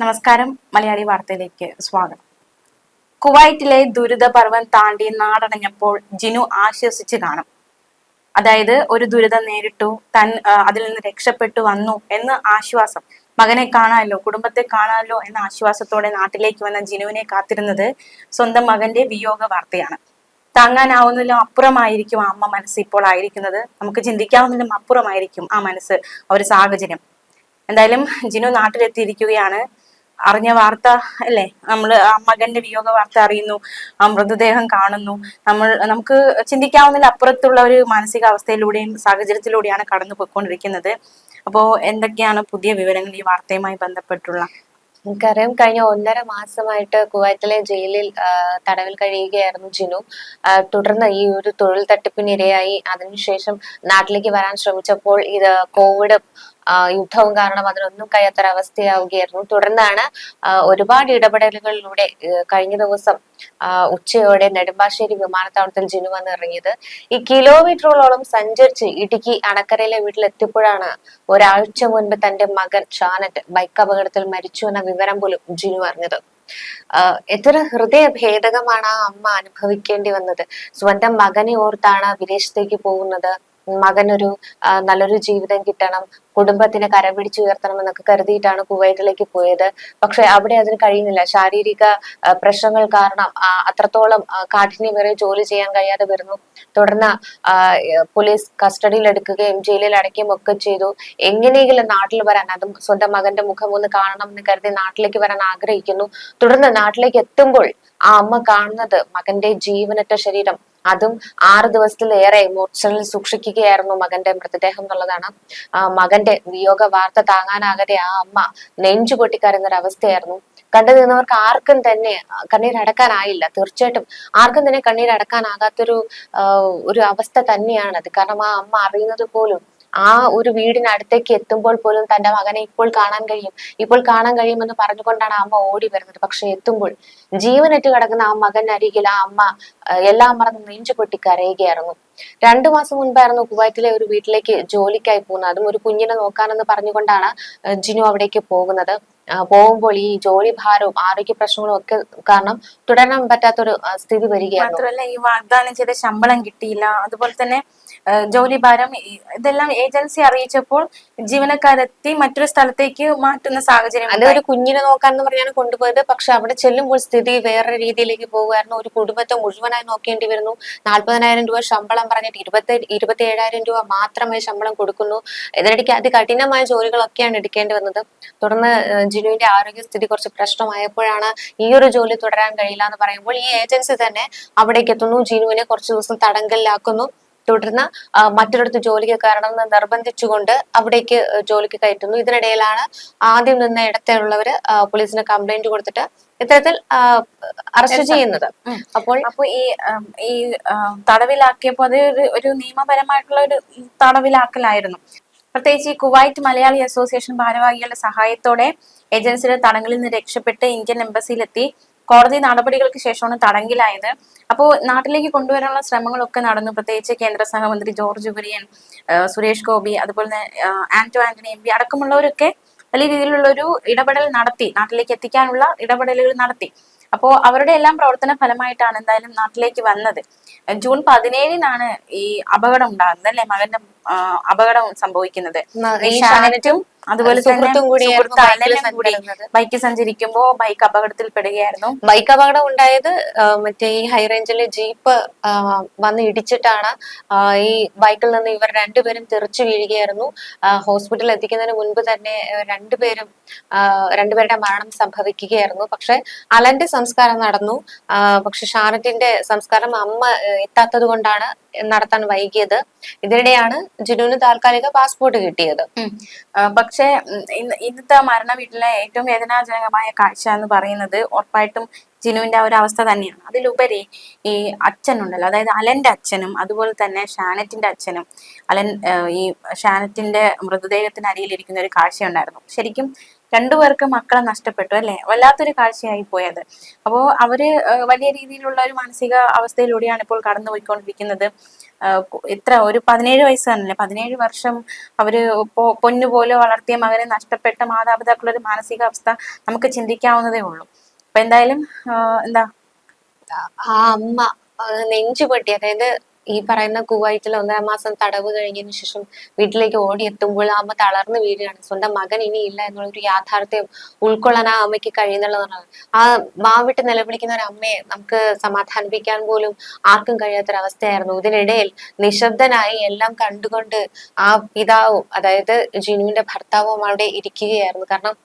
നമസ്കാരം. മലയാളി വാർത്തയിലേക്ക് സ്വാഗതം. കുവൈറ്റിലെ ദുരിത പർവം താണ്ടി നാടടഞ്ഞപ്പോൾ ജിനു ആശ്വസിച്ച് കാണും. അതായത് ഒരു ദുരിതം നേരിട്ടു തൻ അതിൽ നിന്ന് രക്ഷപ്പെട്ടു വന്നു എന്ന ആശ്വാസം. മകനെ കാണാമല്ലോ കുടുംബത്തെ കാണാമല്ലോ എന്ന ആശ്വാസത്തോടെ നാട്ടിലേക്ക് വന്ന ജിനുവിനെ കാത്തിരുന്നത് സ്വന്തം മകന്റെ വിയോഗ വാർത്തയാണ്. താങ്ങാനാവുന്നതിലും അപ്പുറമായിരിക്കും അമ്മ മനസ്സ് ഇപ്പോൾ ആയിരിക്കുന്നത്. നമുക്ക് ചിന്തിക്കാവുന്നതിലും അപ്പുറമായിരിക്കും ആ മനസ്സ് ഒരു സാഹചര്യം. എന്തായാലും ജിനു നാട്ടിലെത്തിയിരിക്കുകയാണ്. അറിഞ്ഞ വാർത്ത അല്ലേ? നമ്മൾ മകന്റെ വിയോഗ വാർത്ത അറിയുന്നു മൃതദേഹം കാണുന്നു. നമ്മൾ നമുക്ക് ചിന്തിക്കാവുന്നതിൽ അപ്പുറത്തുള്ള ഒരു മാനസികാവസ്ഥയിലൂടെയും സാഹചര്യത്തിലൂടെയാണ് കടന്നു പോയിക്കൊണ്ടിരിക്കുന്നത്. അപ്പോ എന്തൊക്കെയാണ് പുതിയ വിവരങ്ങൾ ഈ വാർത്തയുമായി ബന്ധപ്പെട്ടുള്ള? നമുക്കറിയാം കഴിഞ്ഞ ഒന്നര മാസമായിട്ട് കുവൈറ്റിലെ ജയിലിൽ തടവിൽ കഴിയുകയായിരുന്നു ജിനു. തുടർന്ന് ഈ ഒരു തൊഴിൽ തട്ടിപ്പിനിരയായി. അതിനുശേഷം നാട്ടിലേക്ക് വരാൻ ശ്രമിച്ചപ്പോൾ ഇത് കോവിഡ് യുദ്ധവും കാരണം അതിനൊന്നും കഴിയാത്തൊരവസ്ഥയാവുകയായിരുന്നു. തുടർന്നാണ് ഒരുപാട് ഇടപെടലുകളിലൂടെ കഴിഞ്ഞ ദിവസം ഉച്ചയോടെ നെടുമ്പാശ്ശേരി വിമാനത്താവളത്തിൽ ജിനു വന്ന് ഇറങ്ങിയത് ഈ കിലോമീറ്ററുകളോളം സഞ്ചരിച്ച് ഇടുക്കി അണക്കരയിലെ വീട്ടിലെത്തിയപ്പോഴാണ് ഒരാഴ്ച മുൻപ് തന്റെ മകൻ ഷാനറ്റ് ബൈക്ക് അപകടത്തിൽ മരിച്ചു എന്ന വിവരം പോലും ജിനു അറിഞ്ഞത്. എത്ര ഹൃദയ ഭേദകമാണ് ആ അമ്മ അനുഭവിക്കേണ്ടി വന്നത്. സ്വന്തം മകനെ ഓർത്താണ് വിദേശത്തേക്ക് പോകുന്നത്. മകനൊരു നല്ലൊരു ജീവിതം കിട്ടണം കുടുംബത്തിനെ കരപിടിച്ചുയർത്തണം എന്നൊക്കെ കരുതിയിട്ടാണ് കുവൈറ്റിലേക്ക് പോയത്. പക്ഷെ അവിടെ അതിന് കഴിയുന്നില്ല. ശാരീരിക പ്രശ്നങ്ങൾ കാരണം അത്രത്തോളം വരെ ജോലി ചെയ്യാൻ കഴിയാതെ വരുന്നു. തുടർന്ന് പോലീസ് കസ്റ്റഡിയിൽ എടുക്കുകയും ജയിലിൽ അടയ്ക്കുകയും ഒക്കെ ചെയ്തു. എങ്ങനെയെങ്കിലും നാട്ടിൽ വരാൻ അതും സ്വന്തം മകന്റെ മുഖം ഒന്ന് കാണണം എന്ന് കരുതി നാട്ടിലേക്ക് വരാൻ ആഗ്രഹിക്കുന്നു. തുടർന്ന് നാട്ടിലേക്ക് എത്തുമ്പോൾ ആ അമ്മ കാണുന്നത് മകന്റെ ജീവനറ്റ ശരീരം അതും ആറ് ദിവസത്തിലേറെ മോർച്ചറിൽ സൂക്ഷിക്കുകയായിരുന്നു മകന്റെ മൃതദേഹം എന്നുള്ളതാണ്. മകന്റെ വിയോഗ വാർത്ത താങ്ങാനാകാതെ ആ അമ്മ നെഞ്ചു അവസ്ഥയായിരുന്നു കണ്ടു നിന്നവർക്ക് ആർക്കും തന്നെ കണ്ണീരടക്കാനായില്ല. തീർച്ചയായിട്ടും ആർക്കും തന്നെ കണ്ണീരടക്കാനാകാത്തൊരു ഒരു അവസ്ഥ തന്നെയാണത്. കാരണം ആ അമ്മ അറിയുന്നത് പോലും ആ ഒരു വീടിനടുത്തേക്ക് എത്തുമ്പോൾ പോലും തന്റെ മകനെ ഇപ്പോൾ കാണാൻ കഴിയും. ഇപ്പോൾ കാണാൻ കഴിയുമെന്ന് പറഞ്ഞുകൊണ്ടാണ് അമ്മ ഓടി വരുന്നത്. പക്ഷെ എത്തുമ്പോൾ ജീവനറ്റ് കിടക്കുന്ന ആ മകൻ അരികിൽ ആ അമ്മ എല്ലാം മറന്ന് നെഞ്ചു പൊട്ടി കരയുകയായിരുന്നു രണ്ടു മാസം മുൻപായിരുന്നു കുവൈറ്റിലെ ഒരു വീട്ടിലേക്ക് ജോലിക്കായി പോകുന്നത്. അതും ഒരു കുഞ്ഞിനെ നോക്കാനെന്ന് പറഞ്ഞുകൊണ്ടാണ് ജിനു അവിടേക്ക് പോകുന്നത്. പോകുമ്പോൾ ഈ ജോലി ഭാരവും ആരോഗ്യ പ്രശ്നങ്ങളും ഒക്കെ കാരണം തുടരാൻ പറ്റാത്തൊരു സ്ഥിതി വരികയാണ് മാത്രമല്ല ഈ വാഗ്ദാനം ചെയ്ത ശമ്പളം കിട്ടിയില്ല. അതുപോലെ തന്നെ ജോലി ഭാരം ഇതെല്ലാം ഏജൻസി അറിയിച്ചപ്പോൾ ജീവനക്കാരെത്തി മറ്റൊരു സ്ഥലത്തേക്ക് മാറ്റുന്ന സാഹചര്യം അത് ഒരു കുഞ്ഞിനെ നോക്കാന്ന് പറഞ്ഞാണ് കൊണ്ടുപോയത്. പക്ഷെ അവിടെ ചെല്ലുമ്പോൾ സ്ഥിതി വേറെ രീതിയിലേക്ക് പോകുമായിരുന്നു. ഒരു കുടുംബത്തെ മുഴുവനായി നോക്കേണ്ടി വരുന്നു. നാൽപ്പതിനായിരം രൂപ ശമ്പളം പറഞ്ഞിട്ട് ഇരുപത്തി ഇരുപത്തി ഏഴായിരം രൂപ മാത്രമേ ശമ്പളം കൊടുക്കുന്നു. ഇതിനിടയ്ക്ക് അതികഠിനമായ ജോലികളൊക്കെയാണ് എടുക്കേണ്ടി വന്നത്. തുടർന്ന് ജിനുവിന്റെ ആരോഗ്യസ്ഥിതി കുറച്ച് പ്രശ്നമായപ്പോഴാണ് ഈ ഒരു ജോലി തുടരാൻ കഴിയില്ല എന്ന് പറയുമ്പോൾ ഈ ഏജൻസി തന്നെ അവിടേക്ക് എത്തുന്നു. ജിനുവിനെ കുറച്ച് ദിവസം തടങ്കലിലാക്കുന്നു. തുടർന്ന് മറ്റൊരിടത്ത് ജോലിക്ക് കയറണമെന്ന് നിർബന്ധിച്ചുകൊണ്ട് അവിടേക്ക് ജോലിക്ക് കയറ്റുന്നു. ഇതിനിടയിലാണ് ആദ്യം നിന്ന ഇടത്തിലുള്ളവര് പോലീസിന് കംപ്ലൈന്റ് കൊടുത്തിട്ട് ഇത്തരത്തിൽ അറസ്റ്റ് ചെയ്യുന്നത്. അപ്പോൾ അപ്പൊ ഈ ഈ ഉം, തടവിലാക്കിയപ്പോ അത് ഒരു നിയമപരമായിട്ടുള്ള ഒരു തടവിലാക്കലായിരുന്നു. പ്രത്യേകിച്ച് ഈ കുവൈറ്റ് മലയാളി അസോസിയേഷൻ ഭാരവാഹികളുടെ സഹായത്തോടെ ഏജൻസിയുടെ തടങ്കലിൽ നിന്ന് രക്ഷപ്പെട്ട് ഇന്ത്യൻ എംബസിയിലെത്തി കോടതി നടപടികൾക്ക് ശേഷമാണ് തടങ്കിലായത്. അപ്പോൾ നാട്ടിലേക്ക് കൊണ്ടുവരാനുള്ള ശ്രമങ്ങളൊക്കെ നടന്നു. പ്രത്യേകിച്ച് കേന്ദ്ര സഹമന്ത്രി ജോർജ് കുര്യൻ സുരേഷ് ഗോപി അതുപോലെ ആന്റോ ആന്റണി എം പി അടക്കമുള്ളവരൊക്കെ വലിയ രീതിയിലുള്ള ഒരു ഇടപെടൽ നടത്തി നാട്ടിലേക്ക് എത്തിക്കാനുള്ള ഇടപെടലുകൾ നടത്തി. അപ്പോൾ അവരുടെ എല്ലാം പ്രവർത്തന ഫലമായിട്ടാണ് എന്തായാലും നാട്ടിലേക്ക് വന്നത്. ജൂൺ പതിനേഴിനാണ് ഈ അപകടം ഉണ്ടാകുന്നത് അല്ലെ? മകന്റെ അപകടം സംഭവിക്കുന്നത്. ഈ ഷാനറ്റും അതുപോലെ സുഹൃത്തും കൂടിയായിരുന്നു ബൈക്കിൽ സഞ്ചരിക്കുമ്പോൾ കൂടി ബൈക്ക് സഞ്ചരിക്കുമ്പോ ബൈക്ക് അപകടത്തിൽപ്പെടുകയായിരുന്നു. ബൈക്ക് അപകടം ഉണ്ടായത് മറ്റേ ഈ ഹൈ റേഞ്ചിലെ ജീപ്പ് വന്ന് ഇടിച്ചിട്ടാണ്. ഈ ബൈക്കിൽ നിന്ന് ഇവർ രണ്ടുപേരും തെറിച്ചു വീഴുകയായിരുന്നു. ഹോസ്പിറ്റലിൽ എത്തിക്കുന്നതിന് മുൻപ് തന്നെ രണ്ടുപേരും രണ്ടുപേരുടെ മരണം സംഭവിക്കുകയായിരുന്നു. പക്ഷെ അലന്റെ സംസ്കാരം നടന്നു. പക്ഷെ ഷാനറ്റിന്റെ സംസ്കാരം അമ്മ എത്താത്തത് കൊണ്ടാണ് നടത്താൻ വൈകിയത്. ഇതിനിടെയാണ് ജിനുവിന് താൽക്കാലിക പാസ്പോർട്ട് കിട്ടിയത്. ഉം. പക്ഷേ ഇന്ന് ഇന്നത്തെ മരണ വീട്ടിലെ ഏറ്റവും വേദനാജനകമായ കാഴ്ച എന്ന് പറയുന്നത് ഉറപ്പായിട്ടും ജിനുവിന്റെ ആ ഒരു അവസ്ഥ തന്നെയാണ്. അതിലുപരി ഈ അച്ഛനുണ്ടല്ലോ അതായത് അലന്റെ അച്ഛനും അതുപോലെ തന്നെ ഷാനറ്റിന്റെ അച്ഛനും അലൻ ഈ ഷാനറ്റിന്റെ മൃതദേഹത്തിന് അരിയിലിരിക്കുന്ന ഒരു കാഴ്ചയുണ്ടായിരുന്നു. ശരിക്കും രണ്ടുപേർക്ക് മക്കളെ നഷ്ടപ്പെട്ടു അല്ലെ? വല്ലാത്തൊരു കാഴ്ചയായി പോയത്. അപ്പോൾ അവർ വലിയ രീതിയിലുള്ള ഒരു മാനസിക അവസ്ഥയിലൂടെയാണ് ഇപ്പോൾ കടന്നുപോയിക്കൊണ്ടിരിക്കുന്നത്. എത്ര ഒരു പതിനേഴ് വയസ്സാണല്ലേ? പതിനേഴ് വർഷം പൊന്നു പൊന്നുപോലെ വളർത്തിയ മകനെ നഷ്ടപ്പെട്ട മാതാപിതാക്കളുടെ ഒരു മാനസികാവസ്ഥ നമുക്ക് ചിന്തിക്കാവുന്നതേ ഉള്ളൂ. അപ്പൊ എന്തായാലും എന്താ? ആ അമ്മ നെഞ്ചു പൊട്ടി. അതായത് ഈ പറയുന്ന കുവൈറ്റിൽ ഒന്നര മാസം തടവ് കഴിഞ്ഞതിന് ശേഷം വീട്ടിലേക്ക് ഓടിയെത്തുമ്പോൾ അമ്മ തളർന്നു വീഴുകയാണ്. സ്വന്തം മകൻ ഇനി ഇല്ല എന്നുള്ള ഒരു യാഥാർത്ഥ്യം ഉൾക്കൊള്ളാൻ ആ അമ്മയ്ക്ക് കഴിയുന്നുള്ളതാണ്. ആ മാവിട്ട് നിലവിളിക്കുന്ന ഒരു അമ്മയെ നമുക്ക് സമാധാനിപ്പിക്കാൻ പോലും ആർക്കും കഴിയാത്തൊരവസ്ഥയായിരുന്നു. ഇതിനിടയിൽ നിശബ്ദനായി എല്ലാം കണ്ടുകൊണ്ട് ആ പിതാവും അതായത് ജിനുവിന്റെ ഭർത്താവും അവിടെ ഇരിക്കുകയായിരുന്നു. കാരണം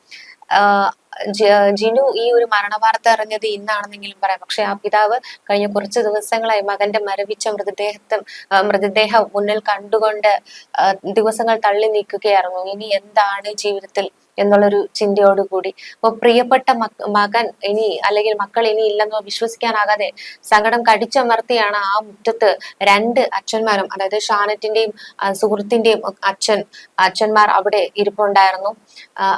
ജിനു ഈ ഒരു മരണവാർത്ത അറിഞ്ഞത് ഇന്നാണെന്നെങ്കിലും പറയാം. പക്ഷെ ആ പിതാവ് കഴിഞ്ഞ കുറച്ച് ദിവസങ്ങളായി മകന്റെ മരവിച്ച മൃതദേഹത്തും മൃതദേഹം മുന്നിൽ കണ്ടുകൊണ്ട് ദിവസങ്ങൾ തള്ളി നീക്കുകയായിരുന്നു. ഇനി എന്താണ് ജീവിതത്തിൽ എന്നുള്ളൊരു ചിന്തയോടുകൂടി അപ്പൊ പ്രിയപ്പെട്ട മക- മകൻ ഇനി അല്ലെങ്കിൽ മക്കൾ ഇനി ഇല്ലെന്ന് വിശ്വസിക്കാനാകാതെ സങ്കടം കടിച്ചമർത്തിയാണ് ആ മുറ്റത്ത് രണ്ട് അച്ഛന്മാരും അതായത് ഷാനറ്റിന്റെയും സുഹൃത്തിന്റെയും അച്ഛൻ അച്ഛന്മാർ അവിടെ ഇരിപ്പുണ്ടായിരുന്നു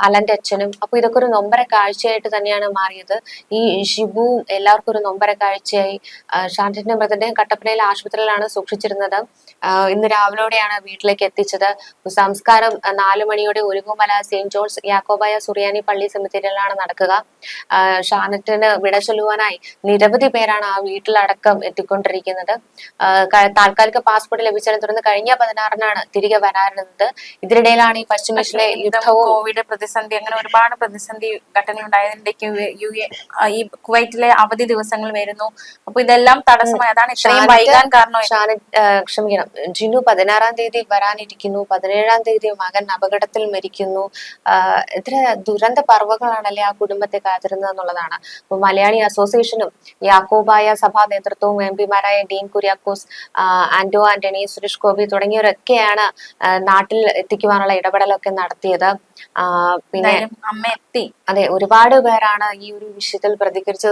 അലന്റെ അച്ഛനും. അപ്പൊ ഇതൊക്കെ ഒരു നൊമ്പര കാഴ്ചയായിട്ട് തന്നെയാണ് മാറിയത്. ഈ ഷിബുവും എല്ലാവർക്കും ഒരു നൊമ്പര കാഴ്ചയായി. ഷാനറ്റിന്റെ മൃതദേഹം കട്ടപ്പനയിലെ ആശുപത്രിയിലാണ് സൂക്ഷിച്ചിരുന്നത്. ഇന്ന് രാവിലെയോടെയാണ് വീട്ടിലേക്ക് എത്തിച്ചത്. സംസ്കാരം നാലു മണിയോടെ ഒരുങ്ങുമല സെയിന്റ് ജോൺസ് യാക്കോബായ സുറിയാനി പള്ളി സെമിത്തേരിയിലാണ് നടക്കുക. ഷാനറ്റിന് വിട ചൊല്ലുവാനായി നിരവധി പേരാണ് ആ വീട്ടിലടക്കം എത്തിക്കൊണ്ടിരിക്കുന്നത്. താൽക്കാലിക പാസ്പോർട്ട് ലഭിച്ചതിനെ തുടർന്ന് കഴിഞ്ഞ പതിനാറിനാണ് തിരികെ വരാറുള്ളത്. ഇതിനിടയിലാണ് ഈ പശ്ചിമേഷ്യയിലെ യുദ്ധവും കോവിഡ് പ്രതിസന്ധി അങ്ങനെ ഒരുപാട് പ്രതിസന്ധി ഘട്ടങ്ങൾ ഉണ്ടായതിന്റെ യു എ ഈ കുവൈറ്റിലെ അവധി ദിവസങ്ങൾ വരുന്നു. അപ്പൊ ഇതെല്ലാം തടസ്സമായി. അതാണ് ഇത്രയും വൈകാൻ കാരണം ക്ഷമിക്കണം. ജിനു പതിനാറാം തീയതി വരാനിരിക്കുന്നു. പതിനേഴാം തീയതി മകൻ അപകടത്തിൽ മരിക്കുന്നു. ഇത്ര ദുരന്ത പർവങ്ങളാണല്ലേ ആ കുടുംബത്തെ കാത്തിരുന്നത് എന്നുള്ളതാണ്. മലയാളി അസോസിയേഷനും യാക്കോബായ സഭാ നേതൃത്വവും എം പിമാരായ ഡീൻ കുര്യാക്കോസ് ആന്റോ ആന്റണി സുരേഷ് ഗോപി തുടങ്ങിയവരൊക്കെയാണ് നാട്ടിൽ എത്തിക്കുവാനുള്ള ഇടപെടലൊക്കെ നടത്തിയത്. പിന്നെ അമ്മ എത്തി. അതെ ഒരുപാട് പേരാണ് ഈ ഒരു വിഷയത്തിൽ പ്രതികരിച്ച്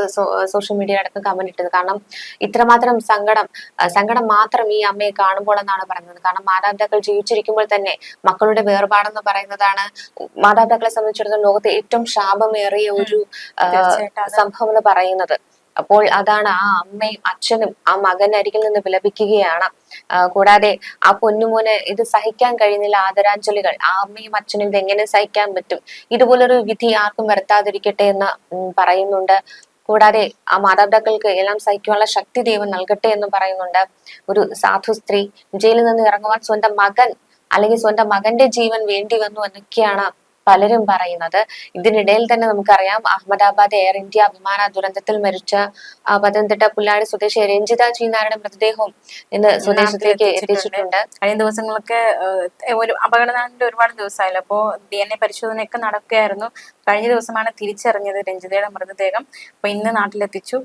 സോഷ്യൽ മീഡിയ അടക്കം കമന്റ് ഇട്ടത്. കാരണം ഇത്രമാത്രം സങ്കടം സങ്കടം മാത്രം ഈ അമ്മയെ കാണുമ്പോൾ എന്നാണ് പറയുന്നത്. കാരണം മാതാപിതാക്കൾ ജീവിച്ചിരിക്കുമ്പോൾ തന്നെ മക്കളുടെ വേർപാടെന്ന് പറയുന്നതാണ് മാതാപിതാക്കളെ സംബന്ധിച്ചിടത്തോളം ലോകത്തെ ഏറ്റവും ശാപമേറിയ ഒരു സംഭവം എന്ന് പറയുന്നത്. അപ്പോൾ അതാണ് ആ അമ്മയും അച്ഛനും ആ മകൻ അരികിൽ നിന്ന് വിലപിക്കുകയാണ്. കൂടാതെ ആ പൊന്നുമോനെ ഇത് സഹിക്കാൻ കഴിയുന്നില്ല. ആദരാഞ്ജലികൾ. ആ അമ്മയും അച്ഛനും ഇത് എങ്ങനെ സഹിക്കാൻ പറ്റും? ഇതുപോലൊരു വിധി ആർക്കും വരുത്താതിരിക്കട്ടെ എന്ന് പറയുന്നുണ്ട്. കൂടാതെ ആ മാതാപിതാക്കൾക്ക് എല്ലാം സഹിക്കാനുള്ള ശക്തി ദൈവം നൽകട്ടെ എന്ന് പറയുന്നുണ്ട്. ഒരു സാധു സ്ത്രീ ജയിലിൽ നിന്ന് ഇറങ്ങുവാൻ സ്വന്തം മകൻ അല്ലെങ്കിൽ സ്വന്തം മകന്റെ ജീവൻ വേണ്ടി വന്നു എന്നൊക്കെയാണ് പലരും പറയുന്നത്. ഇതിനിടയിൽ തന്നെ നമുക്കറിയാം അഹമ്മദാബാദ് എയർ ഇന്ത്യ വിമാന ദുരന്തത്തിൽ മരിച്ച പത്തനംതിട്ട പുല്ലാടി സ്വദേശി രഞ്ജിത ജീനാരുടെ മൃതദേഹവും ഇന്ന് സ്വദേശത്തേക്ക് എത്തിച്ചിട്ടുണ്ട്. കഴിഞ്ഞ ദിവസങ്ങളൊക്കെ ഒരു അപകടത്തിന്റെ ഒരുപാട് ദിവസമായില്ല. അപ്പോ ഡി എൻ എ പരിശോധനയൊക്കെ നടക്കുകയായിരുന്നു. കഴിഞ്ഞ ദിവസമാണ് തിരിച്ചറിഞ്ഞത് രഞ്ജിതയുടെ മൃതദേഹം. അപ്പൊ ഇന്ന് നാട്ടിലെത്തിച്ചു.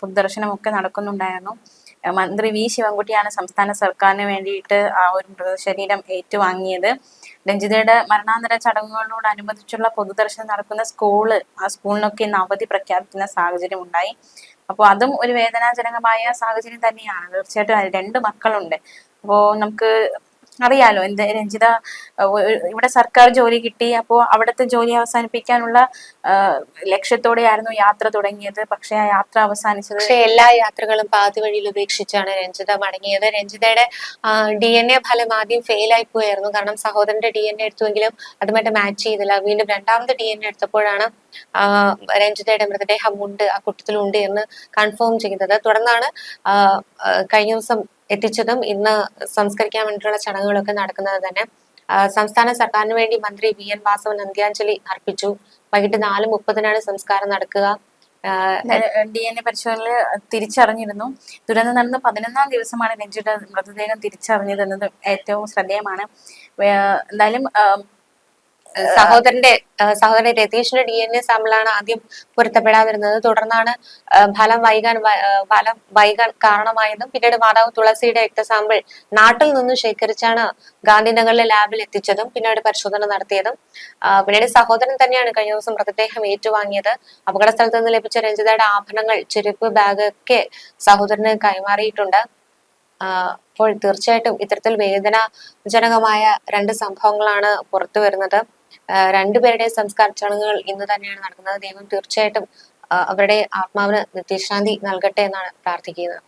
പൊതുദർശനമൊക്കെ നടക്കുന്നുണ്ടായിരുന്നു. മന്ത്രി വി ശിവൻകുട്ടിയാണ് സംസ്ഥാന സർക്കാരിന് വേണ്ടിയിട്ട് ആ ഒരു മൃതശരീരം ഏറ്റുവാങ്ങിയത്. രഞ്ജിതയുടെ മരണാനന്തര ചടങ്ങുകളോടനുബന്ധിച്ചുള്ള പൊതുദർശനം നടക്കുന്ന സ്കൂൾ ആ സ്കൂളിനൊക്കെ ഇന്ന് അവധി പ്രഖ്യാപിക്കുന്ന സാഹചര്യം ഉണ്ടായി അപ്പോൾ അതും ഒരു വേദനാജനകമായ സാഹചര്യം തന്നെയാണ്. തീർച്ചയായിട്ടും രണ്ട് മക്കളുണ്ട്. അപ്പോൾ നമുക്ക് അറിയാലോ എന്ത് രഞ്ജിത ഇവിടെ സർക്കാർ ജോലി കിട്ടി അപ്പോൾ അവിടുത്തെ ജോലി അവസാനിപ്പിക്കാനുള്ള ലക്ഷ്യത്തോടെയായിരുന്നു യാത്ര തുടങ്ങിയത്. പക്ഷെ ആ യാത്ര അവസാനിച്ചത് പക്ഷെ എല്ലാ യാത്രകളും പാതി വഴിയിൽ ഉപേക്ഷിച്ചാണ് രഞ്ജിത മടങ്ങിയത്. രഞ്ജിതയുടെ ഡി എൻ എ ഫലം ആദ്യം ഫെയിൽ ആയി പോയായിരുന്നു. കാരണം സഹോദരന്റെ ഡി എൻ എ എടുത്തുവെങ്കിലും അതുമായിട്ട് മാച്ച് ചെയ്തില്ല. വീണ്ടും രണ്ടാമത് ഡി എൻ എ എടുത്തപ്പോഴാണ് രഞ്ജിതയുടെ മൃതദേഹം ഉണ്ട് ആ കുട്ടത്തിലുണ്ട് എന്ന് കൺഫേം ചെയ്തത്. തുടർന്നാണ് കഴിഞ്ഞ ദിവസം എത്തിച്ചതും ഇന്ന് സംസ്കരിക്കാൻ വേണ്ടിയിട്ടുള്ള ചടങ്ങുകളൊക്കെ നടക്കുന്നത് തന്നെ. സംസ്ഥാന സർക്കാരിന് വേണ്ടി മന്ത്രി വി എൻ വാസവൻ അന്ത്യാഞ്ജലി അർപ്പിച്ചു. വൈകിട്ട് നാല് മുപ്പതിനാണ് സംസ്കാരം നടക്കുക. ഡി എൻ എ പരിശോധനയിൽ തിരിച്ചറിഞ്ഞിരുന്നു. ദുരന്തം നടന്ന പതിനൊന്നാം ദിവസമാണ് രഞ്ജിയുടെ മൃതദേഹം തിരിച്ചറിഞ്ഞതെന്നത് ഏറ്റവും ശ്രദ്ധേയമാണ്. എന്തായാലും സഹോദരന്റെ സഹോദരൻ രതീഷിന്റെ ഡി എൻ എ സാമ്പിളാണ് ആദ്യം പൊരുത്തപ്പെടാതിരുന്നത്. തുടർന്നാണ് ഫലം വൈകാൻ ഫലം വൈകാൻ കാരണമായതും പിന്നീട് മാതാവ് തുളസിയുടെ രക്തസാമ്പിൾ നാട്ടിൽ നിന്ന് ശേഖരിച്ചാണ് ഗാന്ധിനഗറിലെ ലാബിൽ എത്തിച്ചതും പിന്നീട് പരിശോധന നടത്തിയതും. പിന്നീട് സഹോദരൻ തന്നെയാണ് കഴിഞ്ഞ ദിവസം മൃതദേഹം ഏറ്റുവാങ്ങിയത്. അപകട സ്ഥലത്ത് നിന്ന് ലഭിച്ച രഞ്ജിതയുടെ ആഭരണങ്ങൾ ചെരുപ്പ് ബാഗ് ഒക്കെ സഹോദരന് കൈമാറിയിട്ടുണ്ട്. അപ്പോൾ തീർച്ചയായിട്ടും ഇത്തരത്തിൽ വേദനാജനകമായ രണ്ട് സംഭവങ്ങളാണ് പുറത്തു വരുന്നത് രണ്ടുപേരുടെയും സംസ്കാര ചടങ്ങുകൾ ഇന്ന് തന്നെയാണ് നടക്കുന്നത്. ദൈവം തീർച്ചയായിട്ടും അവരുടെ ആത്മാവിന് നിത്യശാന്തി നൽകട്ടെ എന്നാണ് പ്രാർത്ഥിക്കുന്നത്.